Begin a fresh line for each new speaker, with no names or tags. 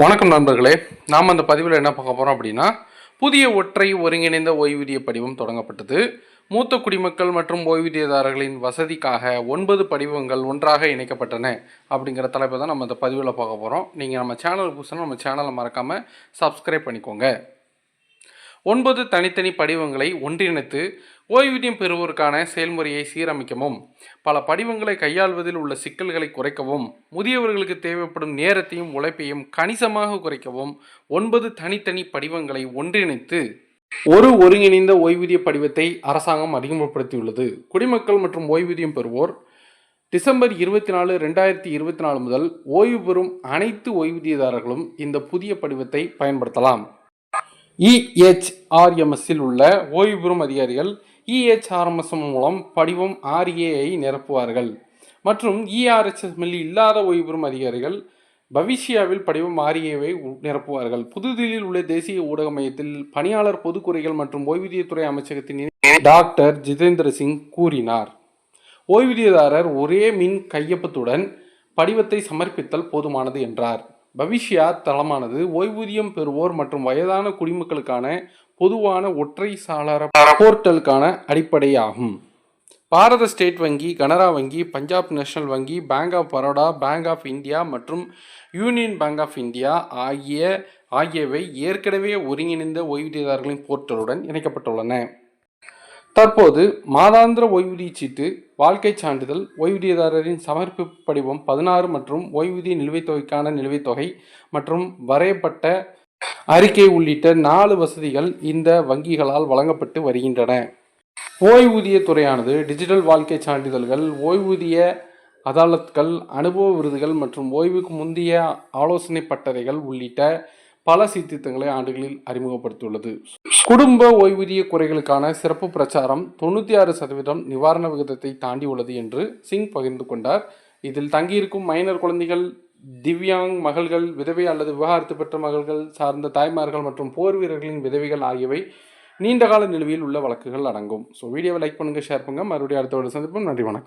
வணக்கம் நண்பர்களே நாம் அந்த பதிவில் என்ன பார்க்க போகிறோம் அப்படின்னா புதிய ஒற்றை ஒருங்கிணைந்த ஓய்வூதிய படிவம் தொடங்கப்பட்டது. மூத்த குடிமக்கள் மற்றும் ஓய்வூதியதாரர்களின் வசதிக்காக ஒன்பது படிவங்கள் ஒன்றாக இணைக்கப்பட்டன அப்படிங்கிற தலைப்பை தான் நம்ம இந்த பதிவில் பார்க்க போகிறோம் நீங்கள் நம்ம சேனல் புதுசுனா நம்ம சேனலை மறக்காமல் சப்ஸ்கிரைப் பண்ணிக்கோங்க. ஒன்பது தனித்தனி படிவங்களை ஒன்றிணைத்து ஓய்வூதியம் பெறுவோருக்கான செயல்முறையை சீரமைக்கவும். பல படிவங்களை கையாள்வதில் உள்ள சிக்கல்களை குறைக்கவும் முதியவர்களுக்கு தேவைப்படும் நேரத்தையும் உழைப்பையும் கணிசமாக குறைக்கவும் ஒன்பது தனித்தனி படிவங்களை ஒன்றிணைத்து ஒரு ஒருங்கிணைந்த ஓய்வூதிய படிவத்தை அரசாங்கம் அறிமுகப்படுத்தியுள்ளது. குடிமக்கள் மற்றும் ஓய்வூதியம் பெறுவோர் டிசம்பர் இருபத்தி நாலு ரெண்டாயிரத்தி இருபத்தி நாலு முதல் ஓய்வு பெறும் அனைத்து ஓய்வூதியதாரர்களும் இந்த புதிய படிவத்தை பயன்படுத்தலாம். இஹெச்ஆர்எம்எஸ்ஸில் உள்ள ஓய்வு பெறும் அதிகாரிகள் இஹெச்ஆர்எம்எஸ் மூலம் படிவம் ஆர்ஏஐ நிரப்புவார்கள். மற்றும் E இஆர்எச்எஸ்எம்மில் இல்லாத ஓய்வு பெறும் அதிகாரிகள் பவிஷ்யாவில் படிவம் ஆர்ஏவை நிரப்புவார்கள். புதுதில்லியில் உள்ள தேசிய ஊடக மையத்தில் பணியாளர் பொதுக்குறைகள் மற்றும் ஓய்வூதியத்துறை அமைச்சகத்தின் டாக்டர் ஜிதேந்திர சிங் கூறினார். ஓய்வூதியதாரர் ஒரே மின் கையொப்பத்துடன் படிவத்தை சமர்ப்பித்தல் போதுமானது என்றார். பவிஷ்யா தளமானது ஓய்வூதியம் பெறுவோர் மற்றும் வயதான குடிமக்களுக்கான பொதுவான ஒற்றை சாளர போர்ட்டலுக்கான அடிப்படையாகும். பாரத ஸ்டேட் வங்கி கனரா வங்கி பஞ்சாப் நேஷனல் வங்கி bank of Baroda bank of India மற்றும் யூனியன் பேங்க் ஆஃப் இந்தியா ஆகிய ஆகியவை ஏற்கனவே ஒருங்கிணைந்த ஓய்வூதியதாரர்களின் போர்ட்டலுடன் இணைக்கப்பட்டுள்ளன. தற்போது மாதாந்திர ஓய்வூதிய சீட்டு வாழ்க்கைச் சான்றிதழ் ஓய்வூதியதாரரின் சமர்ப்பிப்பு படிவம் பதினாறு மற்றும் ஓய்வூதிய நிலுவைத் தொகைக்கான நிலுவைத் தொகை மற்றும் வரையப்பட்ட அறிக்கை உள்ளிட்ட நாலு வசதிகள் இந்த வங்கிகளால் வழங்கப்பட்டு வருகின்றன. ஓய்வூதிய துறையானது டிஜிட்டல் வாழ்க்கைச் சான்றிதழ்கள் ஓய்வூதிய அதாலத்கள் அனுபவ விருதுகள் மற்றும் ஓய்வுக்கு முந்தைய ஆலோசனை பட்டறைகள் உள்ளிட்ட பல சீர்திருத்தங்களை ஆண்டுகளில் அறிமுகப்படுத்தியுள்ளது. குடும்ப ஓய்வூதிய குறைகளுக்கான சிறப்பு பிரச்சாரம் தொண்ணூற்றி ஆறு சதவீதம் நிவாரண விகிதத்தை தாண்டி உள்ளது என்று சிங் பகிர்ந்து கொண்டார். இதில் தங்கியிருக்கும் மைனர் குழந்தைகள் திவ்யாங் மகள்கள் விதவை அல்லது விவாகரத்து பெற்ற மகள்கள் சார்ந்த தாய்மார்கள் மற்றும் போர் வீரர்களின் விதவைகள் ஆகியவை நீண்டகால நிலுவையில் உள்ள வழக்குகள் அடங்கும். ஸோ வீடியோவை லைக் பண்ணுங்கள் ஷேர் பண்ணுங்கள் மறுபடியும் அடுத்த ஒரு சந்திப்போம் நன்றி வணக்கம்.